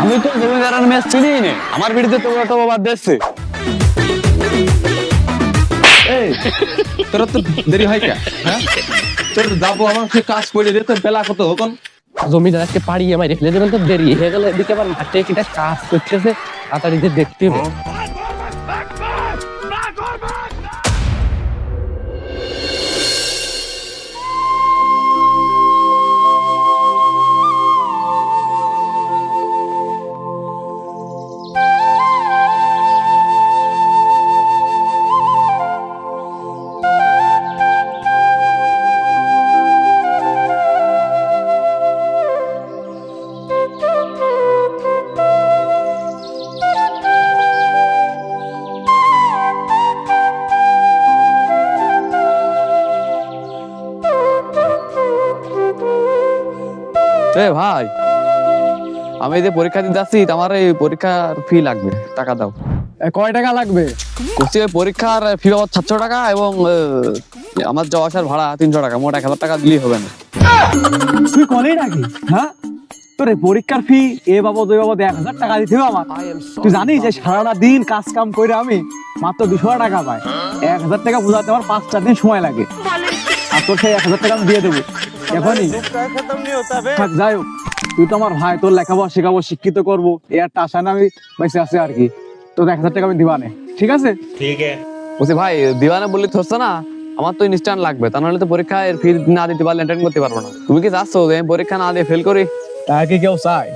আমি তো জমিদারের ম্যাচ চিনি নে আমার বিড়িতে তো ওটা বাদ দিচ্ছে তোর তো দেরি হয় কে? হ্যাঁ? তোর যাব আমার সে কাজ করে রে তোর বেলা কত হকন জমিদার আজকে পাড়িয়ে মারি রেখে দেবেন তো দেরি হয়ে গেলে এদিকে আবার মাঠে কিটা কাজ করতেছে তাড়াতাড়ি দেখতে হবে। এ ভাই আমি এই যে পরীক্ষা দিতে যাচ্ছি আমার এই পরীক্ষার ফি লাগবে টাকা দাও। কয় টাকা লাগবে? ওই পরীক্ষার ফি বাবদ সাতশো টাকা এবং আমার যাওয়া আসার ভাড়া তিনশো টাকা মোট এক হাজার টাকা দিলেই হবে না। তুই কলেই নাকি? হ্যাঁ? তোর পরীক্ষার ফি এ বাবদ ওই বাবদ এক হাজার টাকা দিতে হবে আমার। তুই জানিস যে সারাটা দিন কাজ কাম করে আমি মাত্র দুশো টাকা পাই। এক হাজার টাকা বোঝাতে আমার পাঁচটা দিন সময় লাগে। আর তোর সেই এক হাজার টাকা আমি দিয়ে দেবো। এখনই? থাক যাই হোক। তুই তো আমার ভাই তোর লেখাপড়া শেখাবো শিক্ষিত করব। এই একটা আশা না আমি বেঁচে আছি আর কি। তোর এক হাজার টাকা আমি দিবানে। ঠিক আছে? বলছি ভাই দিওয়ানে বললি না আমার তো ইনস্ট্যান্ট লাগবে। তা নাহলে তো পরীক্ষায় ফি না দিতে পারলে অ্যাটেন্ড করতে পারব না। তুমি কি চাচ্ছ যে পরীক্ষা না দিয়ে ফেল করি? তাই কি কেউ চায়?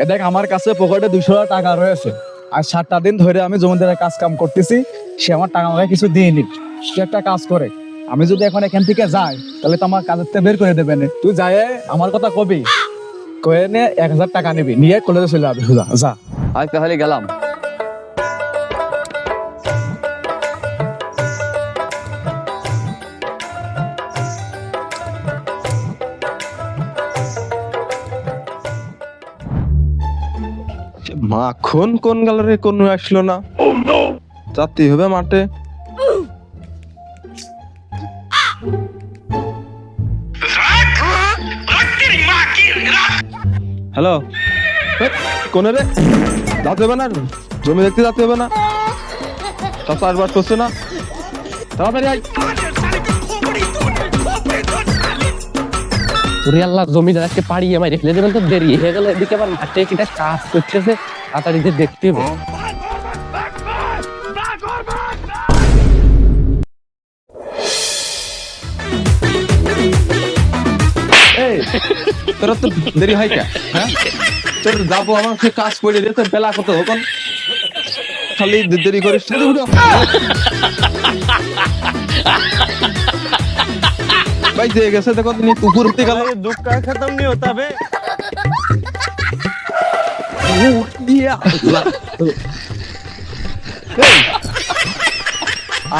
এ দেখ আমার কাছে পকেটে দুশো টাকা রয়েছে। আর সাতটা দিন ধরে আমি জমিদারের কাজ কাম করতেছি। সে আমার টাকা আমাকে কিছু দিইনি সে একটা কাজ করে। আমি যদি এখন এখান থেকে যাই তাহলে তো আমার কাজের থেকে বের করে দেবে না। তুই যাই আমার কথা কবি। কয়ে নে এক হাজার টাকা নিবি নিয়ে কলেজে চলে যাবে। যা যা। আজ তাহলে গেলাম। মাখন কোন গেল রে কোন আসলো না? যাতে হবে মাঠে। হ্যালো রে? যাতে হবে না জমি দেখতে যাতে হবে না? তা চাষবাস করছে না? তাড়াতাড়ি পাড়িয়ে রেখে দেরি হয়ে গেলে। এদিকে আবার মাঠে কিটা কাজ করতেছে। তাড়াতাড়ি দেখতে হবে। এই তোরা তো দেরি হয় কে হ্যাঁ? তোর যাব আমার সে কাজ করে দিয়ে তোর বেলা কত হোক খালি দেরি করিস ভাই যে গেছে দেখো তুমি উপর উঠতে গেল। দুঃখ কা নি দিয়া।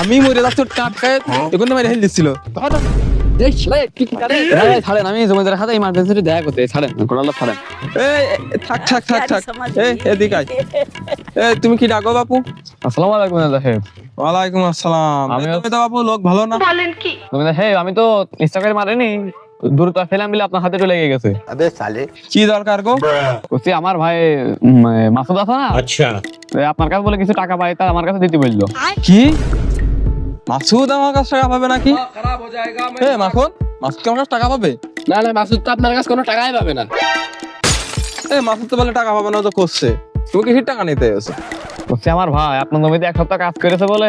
আমি মরে যাচ্ছি টাটকায় এখন মারে হেল দিচ্ছিল। আমি তো ইচ্ছা করে মারিনি দ্রুত ফেলাম বলে আপনার হাতে চলে গেছে কি দরকার গো? আমার ভাই মাসুদ আছে না? আচ্ছা। আপনার কাছে বলে কিছু টাকা পাই তার আমার কাছে দিতে বলল। কি? মাসুদ আমার কাছে টাকা পাবে নাকি? এ মাখন মাসুদ কি আমার কাছে টাকা পাবে? না না মাসুদ তো আপনার কাছে কোনো টাকাই পাবে না। এ মাসুদ তো বলে টাকা পাবে না তো করছে তুমি কিসের টাকা নিতে এসো? বলছি আমার ভাই আপনার জমিতে এক সপ্তাহ কাজ করেছে বলে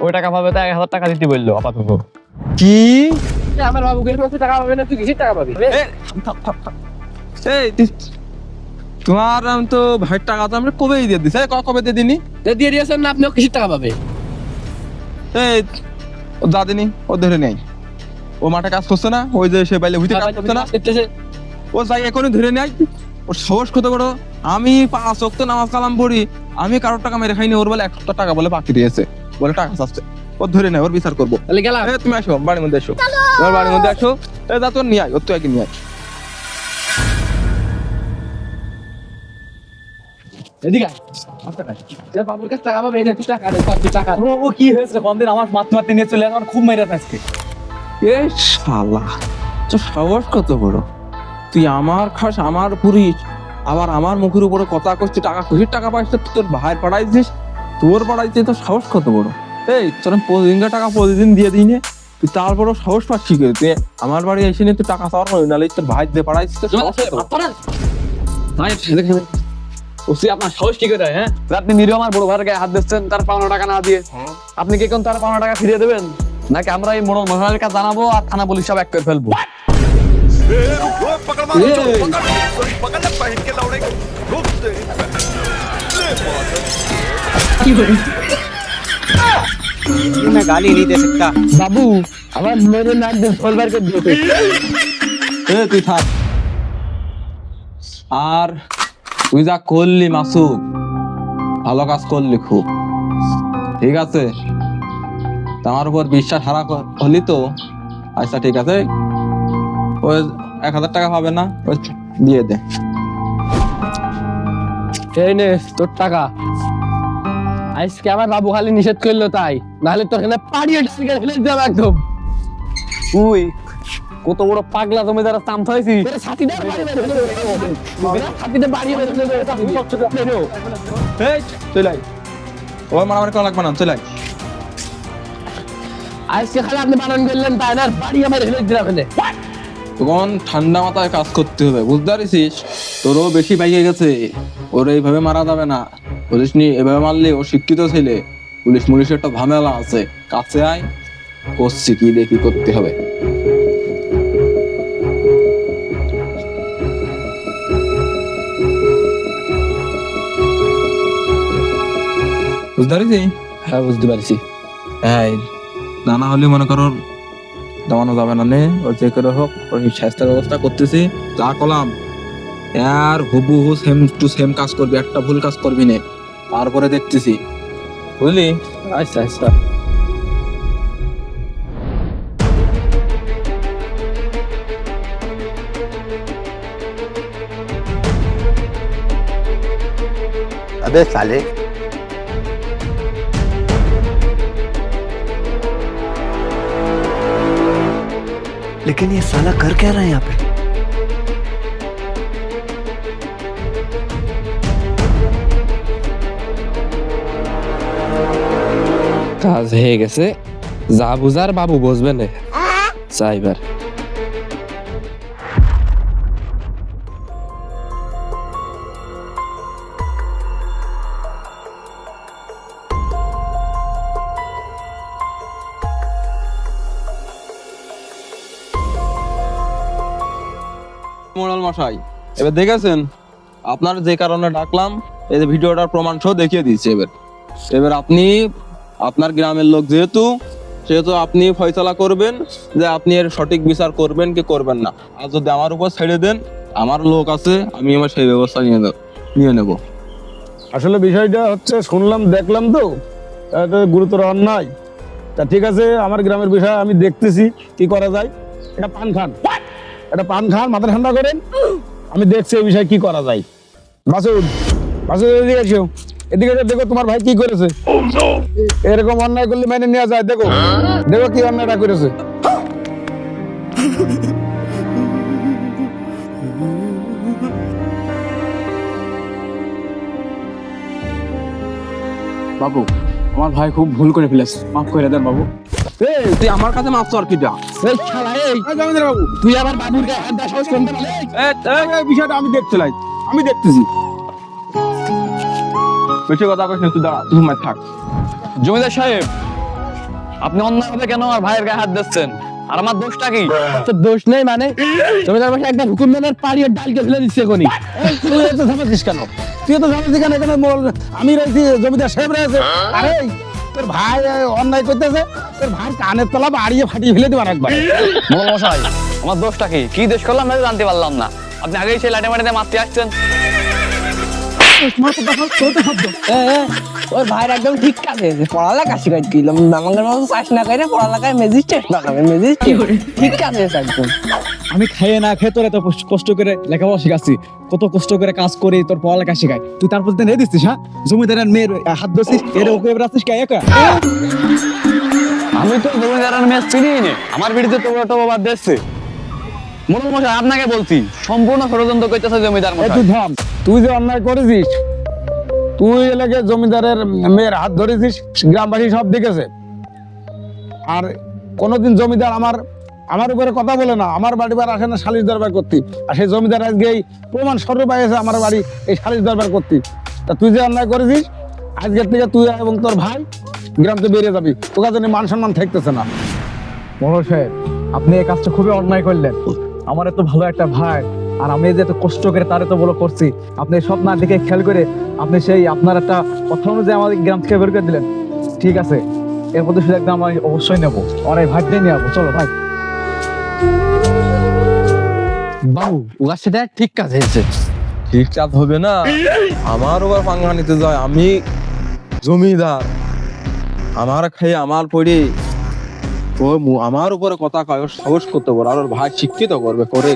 ওই টাকা পাবে তাই এক হাজার টাকা দিতে বলল আপাতত। কি? আমার বাবুকে কাছে টাকা পাবে না তুই কিসের টাকা পাবি। এই তোমার আমি তো ভাইয়ের টাকা তো আমরা কবেই দিয়ে দিছি। ক- কবে দিয়ে দিনি দিয়ে দিয়েছেন না আপনিও কিসের টাকা পাবে? এই দাদিনি ও ধরে নেই। ও মাঠে কাজ করছে না ওই যে সে বাইলে হইতে কাজ করছে না। ও যাই এখনই ধরে নেয় ওর সাহস কত বড়? আমি পাঁচ অক্ত নামাজ কালাম পড়ি আমি কারোর টাকা মেরে খাইনি ওর বলে এক সপ্তাহ টাকা বলে বাকি দিয়েছে। বলে টাকা চাচ্ছে ও ধরে নেয় ওর বিচার করব। তুমি আসো বাড়ির মধ্যে এসো তোমার বাড়ির মধ্যে আসো। এ যা তোর নিয়ে আয় ওর তো একই নিয়ে আয়। এদিকে বাবুর কাছে টাকা পাবে এটা তুই টাকা দে তুই টাকা ও ও কি হয়েছে? কোনদিন আমার মাত মারতে নিয়ে চলে আমার খুব মেরে আজকে এ শালা তো সাহস কত বড়? তুই আমার খাস আমার পুরিস আবার আমার মুখের উপরে কথা করছিস টাকা খুশির টাকা পাইছিস তুই তোর ভাইয়ের পাঠাইছিস তোর পাঠাইছিস তোর সাহস কত বড়? এই তোর প্রতিদিনকার টাকা প্রতিদিন দিয়ে দিই তুই তারপরেও সাহস পাচ্ছি কি তুই আমার বাড়ি এসে নিয়ে তুই টাকা চাওয়ার নাহলে তোর ভাই দিয়ে পাঠাইছিস তোর সাহস ভাই ওসি আপনার সাহস কি করে হ্যাঁ যে আপনি নিরীহ আমার বড় ভাইয়ের গায়ে হাত দিচ্ছেন তার পাওনা টাকা না দিয়ে আপনি কি কোন তার পাওনা টাকা ফিরিয়ে দেবেন নাকি আমরা এই বড় মহিলার কাছে জানাবো আর থানা পুলিশ সব এক করে ফেলবো मैं गाली नहीं दे सकता বাবু আমার মেরে নাক দিয়ে ফলবার করে দিয়েছে এ তুই থাক আর তুই যা করলি মাসুদ ভালো কাজ করলি খুব। ঠিক আছে? তোমার উপর বিশ্বাস হারা হলি তো? আচ্ছা ঠিক আছে। ওই এক হাজার টাকা পাবে না? ওই দিয়ে দে। এই নে তোর টাকা। আজকে আমার বাবু খালি নিষেধ করল তাই। নাহলে তোর এখানে পাড়িয়ে ফেলে দিতাম একদম। তুই কত বড় পাগলা জমিদার চাম থাইছি ফেলে ফেলে ওর মারামারি করা লাগবে না চলে আয়। আজকে খালি আপনি বানান করলেন তাই না? বাড়ি আমার ফেলে দিলাম এখানে তখন ঠান্ডা মাথায় কাজ করতে হবে বুঝতে পারিস তোরও বেশি বাইকে গেছে ওর এইভাবে মারা যাবে না। বুঝিস নি এভাবে মারলে ও শিক্ষিত ছেলে। পুলিশ মুলিশের একটা ঝামেলা আছে। কাছে আয় করছি কি দেখি করতে হবে। বুঝতে পারিস হ্যাঁ বুঝতে পারছি হ্যাঁ না না হলে মনে করো দামানো যাবে না নে ও যে করে হোক ওর স্বাস্থ্যের ব্যবস্থা করতেছি যা করলাম আর হুবহু সেম টু সেম কাজ করবি একটা ভুল কাজ করবি না তারপরে দেখতেছি বুঝলি আচ্ছা আচ্ছা अबे साले लेकिन ये साला कर क्या रहा है यहाँ पे কাজ হয়ে গেছে যা বুঝার বাবু বুঝবে না চাইবার মশাই। এবার দেখেছেন? আপনার যে কারণে ডাকলাম এই যে ভিডিওটার প্রমাণ সহ দেখিয়ে দিচ্ছি এবার। এবার আপনি আপনার গ্রামের লোক যেহেতু সেহেতু আপনি ফয়সলা করবেন যে আপনি এর সঠিক বিচার করবেন কি করবেন না। আর যদি আমার উপর ছেড়ে দেন আমার লোক আছে আমি আমার সেই ব্যবস্থা নিয়ে নেব নিয়ে নেব। আসলে বিষয়টা হচ্ছে শুনলাম দেখলাম তো এটা গুরুতর অন্যায়। তা ঠিক আছে আমার গ্রামের বিষয় আমি দেখতেছি কি করা যায়। এটা পান খান। এটা পান খান মাথা ঠান্ডা করেন। আমি দেখছি এই বিষয়ে কি করা যায়। মাসুদ মাসুদ, এদিকে এসো। এদিকে দেখো তোমার ভাই কি করেছে। এরকম অন্যায় করলে মেনে নেওয়া যায়, দেখো। দেখো কি অন্যায়টা করেছে। বাবু আমার ভাই খুব ভুল করে ফেলেছে। মাফ করে দেন বাবু এই তুই আমার কাছে মাপছো আর কিটা। এই শালা এই। জমিদার বাবু। তুই আবার বাবুর গায়ে হাত করতে পারলি? এই, বিষয়টা আমি দেখতে লাই আমি দেখতেছি। বেশি কথা কইস না তুই দাঁড়া তুই থাক। জমিদার সাহেব আপনি অন্যায়ভাবে কেন আমার ভাইয়ের গায়ে হাত দিচ্ছেন? আর আমার দোষটা কি? তোর দোষ নেই মানে? জমিদার বাসা একবার হুকুম পাড়িয়ে ডালকে ফেলে দিচ্ছে এখনই। এই, তুই এত ঝামেছিস কেন? তুই এত কেন? এখানে আমি রয়েছি জমিদার সাহেব রয়েছে। আরে তোর ভাই অন্যায় করতেছে, তোর ভাই কানের তলা বাড়িয়ে ফাটিয়ে ফেলে দেবার একবার। মশাই, আমার দোষটা কি? কি দোষ করলাম জানতে পারলাম না। আপনি আগেই সেই লাটে মাটিতে মারতে আসছেন। একদম ঠিক পড়ালেখা শিখাই পড়ালেখায় আমি খাইয়ে না খেয়ে তোর এত কষ্ট- করে লেখাপড়া শিখাচ্ছি। কত কষ্ট করে কাজ করে, তোর পড়ালেখা শেখাই। তুই তারপর দিন দিচ্ছিস হ্যাঁ? জমিদারের মেয়ের হাত ধরছিস, এর ওকে আসছিস কে, একা? আমি তো জমিদারের মেয়ে চিনি আমার বিড়িতে তো বড় বাদ দিচ্ছে মোড়ল মশাই আপনাকে বলছি সম্পূর্ণ ষড়যন্ত্র করতেছে জমিদার মশাই। তুই থাম তুই যে অন্যায় করেছিস তুই এলাকে জমিদারের মেয়ের হাত ধরেছিস গ্রামবাসী সব দেখেছে। আর কোনোদিন জমিদার আমার আমার উপরে কথা বলে না আমার বাড়ি বার আসে না সালিশ দরবার করতে। আর সেই জমিদার আজকে এই প্রমাণ স্বরূপ এসে আমার বাড়ি এই সালিশ দরবার করতে। তা তুই যে অন্যায় করেছিস আজকের থেকে তুই এবং তোর ভাই গ্রাম থেকে বেরিয়ে যাবি তোর কাছে মান সম্মান থাকতেছে না। সাহেব আপনি এই কাজটা খুবই অন্যায় করলেন। আমার এত ভালো একটা ভাই আর আমি যে এত কষ্ট করে তার এত বড় করছি আপনি সব না দেখে খেয়াল করে আপনি সেই আপনার একটা কথা অনুযায়ী আমাদের গ্রাম থেকে বের করে দিলেন। ঠিক আছে এর মধ্যে শুধু একদম আমি অবশ্যই নেব। অনেক ভাইটাই নিয়ে যাব চলো ভাই। বাবু ওর সেটা ঠিক কাজ হয়েছে। ঠিক চাঁদ হবে না। আমার উপর পাঙ্গা নিতে যায়। আমি জমিদার। আমার খেয়ে আমার পড়ে ও আমার উপরে কথা কয় সাহস করতে পারো আর ভাই শিক্ষিত করবে করে